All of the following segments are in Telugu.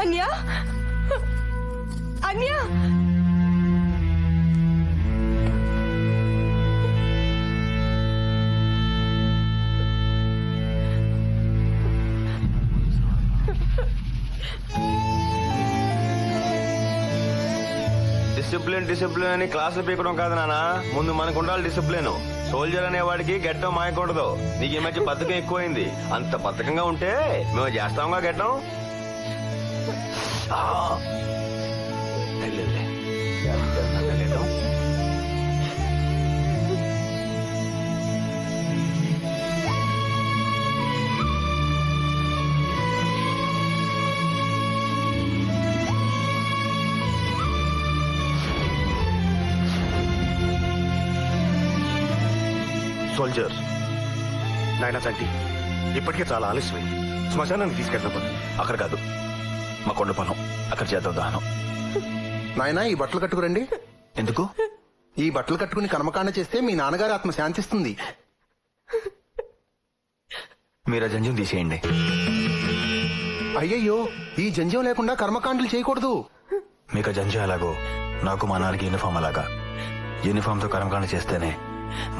అన్యా! అన్యా! డిసిప్లిన్ డిసిప్లిన్ అని క్లాసులు పీకడం కాదు నాన్న. ముందు మనకు ఉండాలి డిసిప్లిన్ సోల్జర్ అనే వాడికి గెట్టం మాయకూడదు. నీకు ఈ మధ్య బద్ధకం ఎక్కువైంది. అంత బతకంగా ఉంటే మేము చేస్తాంగా గెట్టం? ఆ. సోల్జర్ నాయనా చంటి ఇప్పటికే చాలా ఆలస్యమైంది. శ్మశానానికి తీసుకెళ్తాం అక్కడ కాదు. మా కొండ పొలం. అక్కడ చేద్దాం దానం నాయనా ఈ బట్టలు కట్టుకురండి. ఎందుకు? ఈ బట్టలు కట్టుకుని కర్మకాండ చేస్తే మీ నాన్నగారి ఆత్మ శాంతిస్తుంది. మీరు ఆ జంజం తీసేయండి. అయ్యయ్యో ఈ జంజం లేకుండా కర్మకాండలు చేయకూడదు. మీకు ఆ జంజం ఎలాగో? నాకు మా నాన్నకి యూనిఫామ్ అలాగా. యూనిఫామ్తో కర్మకాండ చేస్తేనే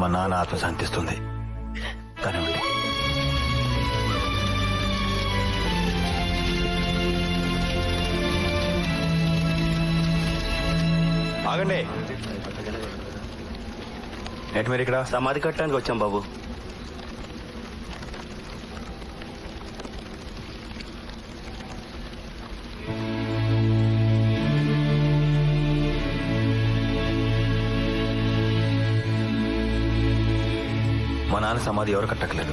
మా నాన్న ఆత్మ శాంతిస్తుంది. కానివ్వండి ఆగండి. ఏంటి మీరు ఇక్కడ? సమాధి కట్టడానికి వచ్చాం బాబు. మా నాన్న సమాధి ఎవరు కట్టకలేదు.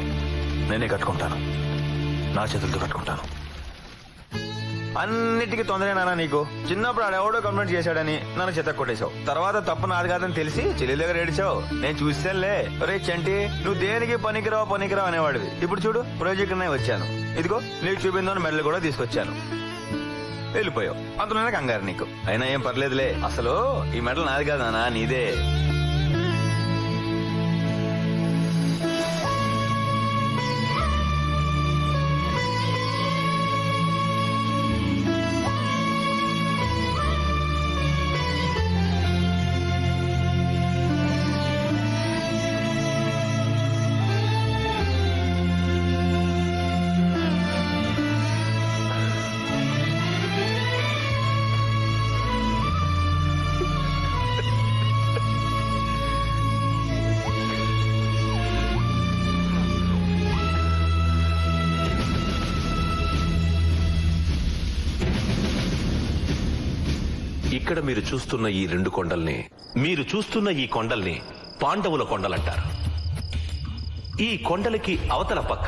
నేనే కట్టుకుంటాను. నా చేతులతో కట్టుకుంటాను. అన్నిటికీ నానా నీకు. చిన్నప్పుడు ఆడెవడో కంప్లైంట్ చేశాడని నన్ను చెత్త కొట్టేశావు. తర్వాత తప్పు నాది కాదని తెలిసి చెల్లి దగ్గర ఏడిచావు. నేను చూస్తేలే రే చంటి నువ్వు దేనికి పనికిరావు పనికిరావు అనేవాడివి. ఇప్పుడు చూడు ప్రాజెక్ట్ వచ్చాను. ఇదిగో నీకు చూపిందని మెడలు కూడా తీసుకొచ్చాను. వెళ్ళిపోయావు. అంతలోనే కంగారు నీకు. అయినా ఏం పర్లేదులే. అసలు ఈ మెడల్ నాది కాదు నాన్న నీదే. ఇక్కడ మీరు చూస్తున్న ఈ రెండు కొండల్ని మీరు చూస్తున్న ఈ కొండల్ని పాండవుల కొండలంటారు. ఈ కొండలకి అవతల పక్క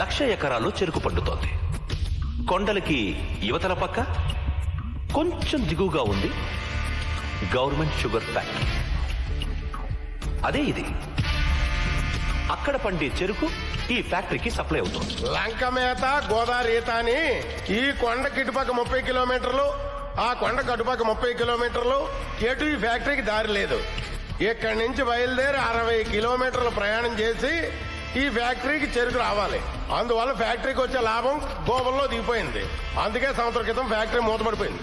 లక్ష ఎకరాలు చెరుకు పండుతోంది. కొండలకి యువతల పక్క కొంచెం దిగువగా ఉంది గవర్నమెంట్ షుగర్ ఫ్యాక్టరీ అదే ఇది. అక్కడ పండే చెరుకు ఈ ఫ్యాక్టరీకి సప్లై అవుతుంది. లంక మేత గోదావరి ఈత అని ఈ కొండ కిటుపక్క ముప్పై కిలోమీటర్లు ఆ కొండ కటుపక్క ముప్పై కిలోమీటర్లు ఎటు ఈ ఫ్యాక్టరీకి దారి లేదు. ఇక్కడి నుంచి బయలుదేరి అరవై కిలోమీటర్లు ప్రయాణం చేసి ఈ ఫ్యాక్టరీకి చెరుకు రావాలి. అందువల్ల ఫ్యాక్టరీకి వచ్చే లాభం గోబల్లో దిగిపోయింది. అందుకే సంవత్సరం క్రితం ఫ్యాక్టరీ మూతపడిపోయింది.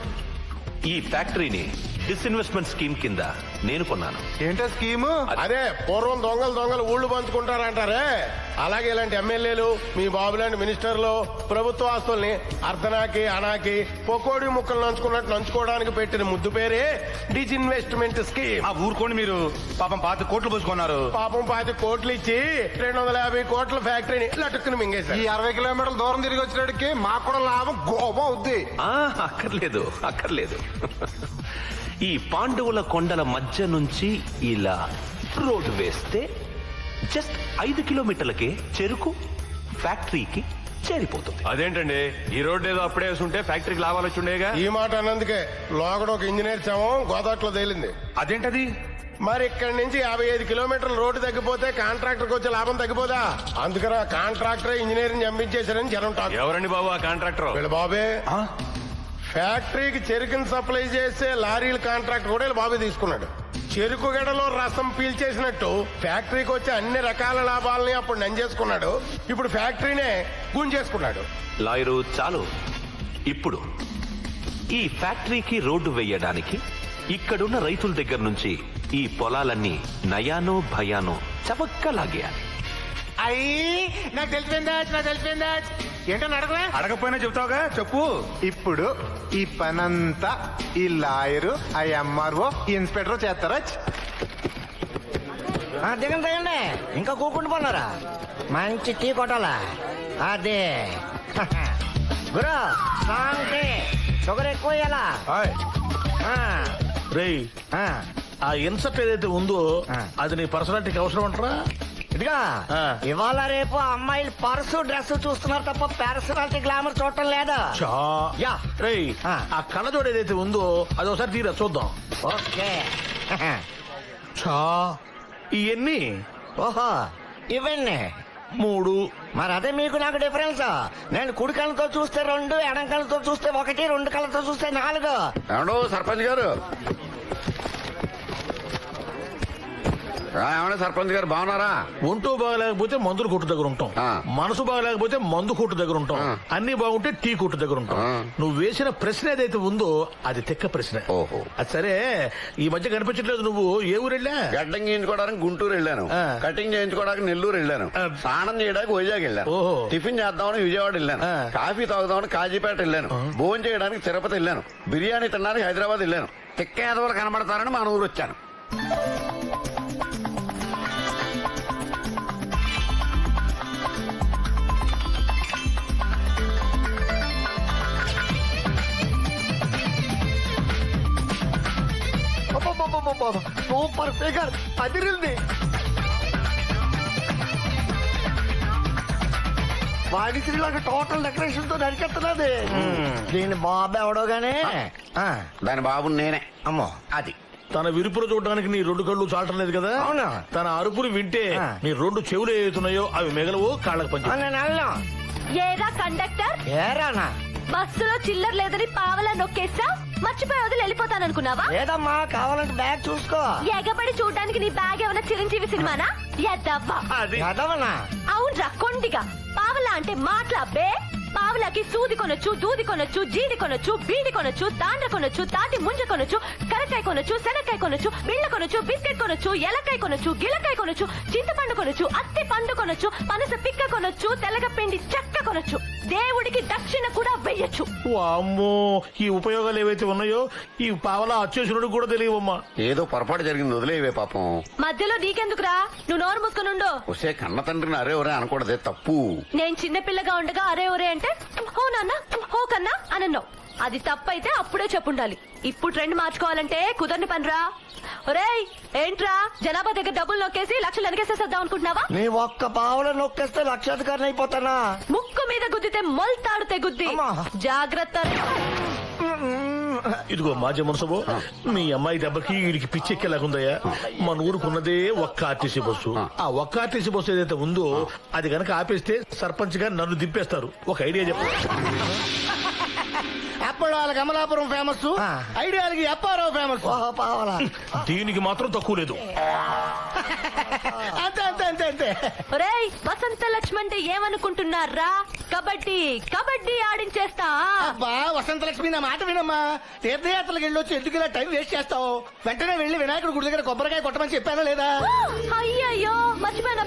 ఈ ఫ్యాక్టరీని డిస్ఇన్వెస్ట్మెంట్ స్కీమ్ కింద నేను కొన్నాను. ఏంటో స్కీము? అదే. పూర్వం దొంగలు దొంగలు ఊళ్ళు పంచుకుంటారంటారే? అలాగే ఇలాంటి ఎమ్మెల్యేలు మీ బాబు లాంటి మినిస్టర్లు ప్రభుత్వ ఆస్తుల్ని అర్ధనాకి అనాకి పొకోడి ముక్కలు నంచుకున్నట్టు నంచుకోవడానికి పెట్టిన ముద్దు పేరే డిజిన్వెస్ట్మెంట్ స్కీమ్ ఆ ఊరుకోండి మీరు. పాపం పాత కోట్లు పోసుకున్నారు. పాపం పాతి కోట్లు ఇచ్చి రెండు వందల యాభై కోట్ల ఫ్యాక్టరీని లటుక్కుని మింగేశారు. ఈ అరవై కిలోమీటర్ల దూరం తిరిగి వచ్చినడికి మాకు కూడా లాభం గోపం అవుద్ది. ఆ అక్కర్లేదు అక్కర్లేదు. ఈ పాండవుల కొండల మధ్య నుంచి ఇలా రోడ్డు వేస్తే జస్ట్ ఐదు కిలోమీటర్లకే చెరుకు ఫ్యాక్టరీకి చేరిపోతుంది. అదేంటండి? ఈ రోడ్డు ఏదో అప్పుడే వేసుంటే ఫ్యాక్టరీకి లాభాలు వచ్చుండేగా ఈ మాట అన్నందుకే లోగడ ఒక ఇంజనీర్ శవం గోదాట్లో తేలింది. అదేంటది? మరి ఇక్కడి నుంచి యాభై ఐదు కిలోమీటర్ల రోడ్డు తగ్గిపోతే కాంట్రాక్టర్కి వచ్చే లాభం తగ్గిపోదా? అందుకని కాంట్రాక్టర్ ఇంజనీరింగ్ చంపించేశారని జనం టాక్. ఎవరండి బాబు ఆ కాంట్రాక్టర్? వీళ్ళ బాబే. ఫ్యాక్టరీకి చెరుకుని సప్లై చేసే లారీల కాంట్రాక్ట్ కూడా బాబు తీసుకున్నాడు. చెరుకు గడలో రసం పీల్చేసినట్టు ఫ్యాక్టరీకి వచ్చే అన్ని రకాల లాభాలని అప్పుడు నంజేసుకున్నాడు. ఇప్పుడు ఫ్యాక్టరీనే గుంజేసుకున్నాడు. లాయరు చాలు. ఇప్పుడు ఈ ఫ్యాక్టరీకి రోడ్డు వేయడానికి ఇక్కడున్న రైతుల దగ్గర నుంచి ఈ పొలాలన్నీ నయానో భయానో చవక్క లాగేయాలి అయ్యి నాకు తెలిసిపోయిందా నాకు తెలిసిపోయిందా ఏంటో అడగరా అడగపోయినా చెప్తావుగా చెప్పు. ఇప్పుడు ఈ పనంతా ఈ లాయరు ఆ ఎంఆర్ఓ ఈ ఇన్స్పెక్టర్ చేస్తారా? ఆ, దిగండి దిగండి. ఇంకా కూకుంటూ పోన్నారా? మంచి టీ కొట్టాలా? అదే. గురు స్ట్రాంగ్ టీ షుగర్ ఎక్కువ ఇయ్యాలా? ఆ, రేయ్ ఆ. ఇన్సర్ట్ ఏదైతే ఉందో. అది నీ పర్సనాలిటీకి అవసరం అంటారా? ఇదిగా. ఇవాళ రేపు అమ్మాయిలు పర్సు డ్రెస్ చూస్తున్నారు తప్ప పర్సనాలిటీ గ్లామర్ చూడటం లేదా? చా. యా. రేయ్ ఆ. ఆ కళ్ళజోడు ఏదైతే ఉందో అది ఒకసారి తీరా చూద్దాం. ఓకే. చా. ఇవన్నీ ఓహో ఇవన్నీ. మూడు. మరి అదే మీకు నాకు డిఫరెన్స్ నేను కుడి కళ్ళతో చూస్తే రెండు ఎడం కళ్ళతో చూస్తే ఒకటి రెండు కళ్ళతో చూస్తే నాలుగు. ఏమండో సర్పంచ్ గారు? ఏమండి సర్పంచ్ గారు బాగున్నారా ఒంటూ బాగలేకపోతే మందుల కొట్టు దగ్గర ఉంటాం ఆ. మనసు బాగలేకపోతే మందు కొట్టు దగ్గర ఉంటాం ఆ. అన్ని బాగుంటే టీ కొట్టు దగ్గర ఉంటాం ఆ. నువ్వు వేసిన ప్రశ్న ఏదైతే ఉందో అది తెక్క ప్రశ్న ఓహో. అది సరే ఈ మధ్య కనిపించట్లేదు నువ్వు ఏ ఊరెళ్ళా గడ్డం చేయించుకోవడానికి గుంటూరు వెళ్ళాను ఆ. కటింగ్ చేయించుకోవడానికి నెల్లూరు వెళ్ళాను ఆ. స్నానం చేయడానికి వైజాగ్ వెళ్ళాను ఓహో. టిఫిన్ చేద్దామని విజయవాడ వెళ్ళాను ఆ. కాఫీ తాగుదామని కాజీపేట వెళ్ళాను భోజనం చేయడానికి తిరుపతి వెళ్ళాను బిర్యానీ తినడానికి హైదరాబాద్ వెళ్ళాను తిక్క ఏదవాళ్ళు కనబడతారని మన ఊరు వచ్చాను సూపర్ ఫిగర్. అదిరింది వాడిశ్రీలాగా టోటల్ డెకరేషన్తో నరికెత్తన్నది దీని బాబు ఎవడో గానీ? ఆ, దాని బాబు నేనే. అమ్మో. అది. తన విరుపులు చూడడానికి నీ రెండు కళ్ళు చాటం లేదు కదా? అవునా? తన అరుపులు వింటే ఆ. నీ రెండు చెవులు ఏతున్నాయో అవి మిగలవు కాళ్ళకు పంచి. ఏరా కండక్టర్? ఏరానా? బస్సులో చిల్లర లేదని పావలా నొక్కేసా మర్చిపోయి వదిలి వెళ్ళిపోతాననుకున్నావా? ఏదమ్మా కావాలంటే బ్యాగ్ చూసుకో. ఎగబడి చూడడానికి నీ బ్యాగ్ ఏమైనా చిరంజీవి సినిమానా? ఎద్దవ్వా ఎదవనా అవునరా కొండిగా. పావలా అంటే మాట్లా బే? పావలాకి సూది కొనొచ్చు దూది కొనొచ్చు జీడి కొనొచ్చు బీడి కొనొచ్చు తాండ్ర కొనొచ్చు తాటి ముంజ కొనొచ్చు కరకాయ కొనొచ్చు శనక్కాయ కొనొచ్చు బిళ్ళ కొనొచ్చు బిస్కెట్ కొనొచ్చు ఎలకాయ కొనొచ్చు గిలకాయ కొనొచ్చు చింతపండు కొనొచ్చు అత్తి పండు కొనొచ్చు పనస పిక్క కొనొచ్చు తెల్లగపిండి చెక్క కొనొచ్చు. దేవుడికి దక్షిణ కూడా వెయ్యొచ్చు. అమ్మో ఈ ఉపయోగాలు ఏవైతే ఉన్నాయో ఈ పావలా అచ్చేసునుడు కూడా తెలియవమ్మా. ఏదో పొరపాటు జరిగింది వదిలేవే పాపం. మధ్యలో నీకెందుకురా? నువ్వు నోరు మూసుకునుండో వస్తే కన్న తండ్రిని అరే ఒరే అనకూడదే తప్పు. నేను చిన్నపిల్లగా ఉండగా అరే ఒరే అంటే? హో నాన్న హో కన్నా అనన్నావు. అది తప్పైతే అప్పుడే చెప్పుండాలి. ఇప్పుడు ట్రెండ్ మార్చుకోవాలంటే కుదరని పనిరా. ఒరేయ్ ఏంట్రా? జనాభా దగ్గర డబ్బులు నొక్కేసి లక్షలు వెనకేసేద్దాం అనుకుంటున్నావా? నీ ఒక్క పావులో నొక్కేస్తే లక్షాధికారిని అయిపోతానా? ముక్కు మీద గుద్దితే మొల్తాడు తెగుద్ది అమ్మా. జాగ్రత్త. ఇదిగో మాజీ మనసుబో మీ అమ్మాయి దెబ్బకి వీడికి పిచ్చెక్కేలాగుందయ్యా. మన ఊరుకున్నదే ఒక్క ఆర్టీసీ బస్సు. ఆ. ఒక్క ఆర్టీసీ బస్సు ఏదైతే ఉందో అది గనక ఆపేస్తే సర్పంచ్గా నన్ను దింపేస్తారు. ఒక ఐడియా చెప్పు. అప్పుడు అమలాపురం ఫేమస్. ఐడియాలకి అప్పారావు ఫేమస్ ఓహో పావలా. దీనికి మాత్రం తక్కువ లేదు. అంతే అంతే అంతే అంతే. ఒరేయ్ వసంత లక్ష్మి అంటే ఏమనుకుంటున్నారా? కబడ్డీ కబడ్డీ ఆడించేస్తా. అబ్బా వసంత లక్ష్మి నా మాట వినమ్మా. తీర్థయాత్రలకు వెళ్ళొచ్చి ఎందుకు ఇలా టైం వేస్ట్ చేస్తావు? వెంటనే వెళ్ళి వినాయకుడి గుడి దగ్గర కొబ్బరికాయ కొట్టమని చెప్పానా లేదా? అయ్యయ్యో మర్చిపోయినా